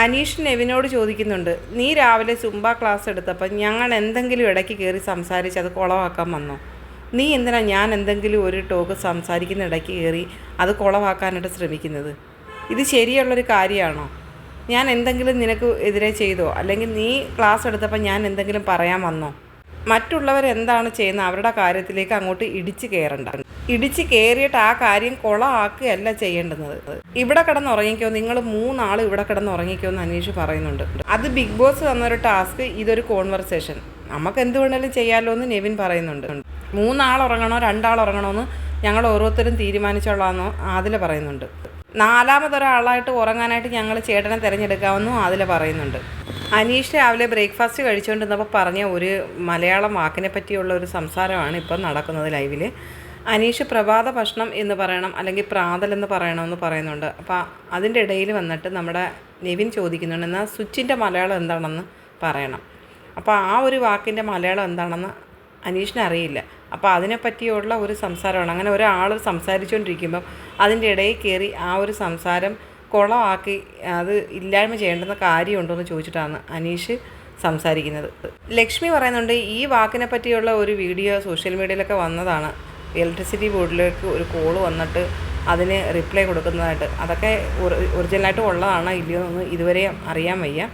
അനീഷ് നെവിനോട് ചോദിക്കുന്നുണ്ട് നീ രാവിലെ സുംബ ക്ലാസ് എടുത്തപ്പോൾ ഞങ്ങൾ എന്തെങ്കിലും ഇടയ്ക്ക് കയറി സംസാരിച്ച് അത് കുളവാക്കാൻ വന്നോ? നീ എന്തിനാ ഞാൻ എന്തെങ്കിലും ഒരു ടോക്ക് സംസാരിക്കുന്ന ഇടയ്ക്ക് കയറി അത് കുളവാക്കാനായിട്ട് ശ്രമിക്കുന്നത്? ഇത് ശരിയുള്ളൊരു കാര്യമാണോ? ഞാൻ എന്തെങ്കിലും നിനക്ക് എതിരെ ചെയ്തോ? അല്ലെങ്കിൽ നീ ക്ലാസ് എടുത്തപ്പോൾ ഞാൻ എന്തെങ്കിലും പറയാൻ വന്നോ? മറ്റുള്ളവരെന്താണ് ചെയ്യുന്നത്? അവരുടെ കാര്യത്തിലേക്ക് അങ്ങോട്ട് ഇടിച്ചു കയറണ്ട. ഇടിച്ച് കയറിയിട്ട് ആ കാര്യം കൊളമാക്കുകയല്ല ചെയ്യേണ്ടുന്നത്. ഇവിടെ കിടന്ന് ഉറങ്ങിക്കോ നിങ്ങൾ മൂന്നാൾ ഇവിടെ കിടന്ന് ഉറങ്ങിക്കോ എന്ന് അനീഷ് പറയുന്നുണ്ട്. അത് ബിഗ് ബോസ് തന്നൊരു ടാസ്ക് ഇതൊരു കോൺവെർസേഷൻ. നമുക്ക് എന്ത് വേണേലും ചെയ്യാമല്ലോ എന്ന് നെവിൻ പറയുന്നുണ്ട്. മൂന്നാൾ ഉറങ്ങണോ രണ്ടാൾ ഉറങ്ങണോ എന്ന് ഞങ്ങൾ ഓരോരുത്തരും തീരുമാനിച്ചോളാമെന്നോ ആദില പറയുന്നുണ്ട്. നാലാമതൊരാളായിട്ട് ഉറങ്ങാനായിട്ട് ഞങ്ങൾ ചേട്ടനെ തിരഞ്ഞെടുക്കാമെന്നും ആദില പറയുന്നുണ്ട്. അനീഷ് രാവിലെ ബ്രേക്ക്ഫാസ്റ്റ് കഴിച്ചുകൊണ്ടിരുന്നപ്പോൾ പറഞ്ഞ ഒരു മലയാളം വാക്കിനെ പറ്റിയുള്ള ഒരു സംസാരമാണ് ഇപ്പം നടക്കുന്നത് ലൈവിൽ അനീഷ് പ്രഭാത ഭക്ഷണം എന്ന് പറയണം അല്ലെങ്കിൽ പ്രാതൽ എന്ന് പറയണമെന്ന് പറയുന്നുണ്ട്. അപ്പോൾ അതിന്റെ ഇടയിൽ വന്നിട്ട് നമ്മുടെ നിവിൻ ചോദിക്കുന്നുണ്ട് എന്നാൽ സ്വിച്ചിന്റെ മലയാളം എന്താണെന്ന് പറയണം. അപ്പോൾ ആ ഒരു വാക്കിന്റെ മലയാളം എന്താണെന്ന് അനീഷിന് അറിയില്ല. അപ്പോൾ അതിനെപ്പറ്റിയുള്ള ഒരു സംസാരമാണ്. അങ്ങനെ ഒരാൾ സംസാരിച്ചുകൊണ്ടിരിക്കുമ്പം അതിന്റെ ഇടയിൽ കയറി ആ ഒരു സംസാരം കുളമാക്കി അത് ഇല്ലായ്മ ചെയ്യേണ്ടുന്ന കാര്യമുണ്ടോ എന്ന് ചോദിച്ചിട്ടാണ് അനീഷ് സംസാരിക്കുന്നത്. ലക്ഷ്മി പറയുന്നുണ്ട് ഈ വാക്കിനെ പറ്റിയുള്ള ഒരു വീഡിയോ സോഷ്യൽ മീഡിയയിലൊക്കെ വന്നതാണ്. ഇലക്ട്രിസിറ്റി ബോർഡിലേക്ക് ഒരു കോൾ വന്നിട്ട് അതിന് റിപ്ലൈ കൊടുക്കുന്നതായിട്ട്. അതൊക്കെ ഒറിജിനലായിട്ട് ഉള്ളതാണോ ഇല്ലയോ എന്ന് ഇതുവരെ അറിയാൻ വയ്യ.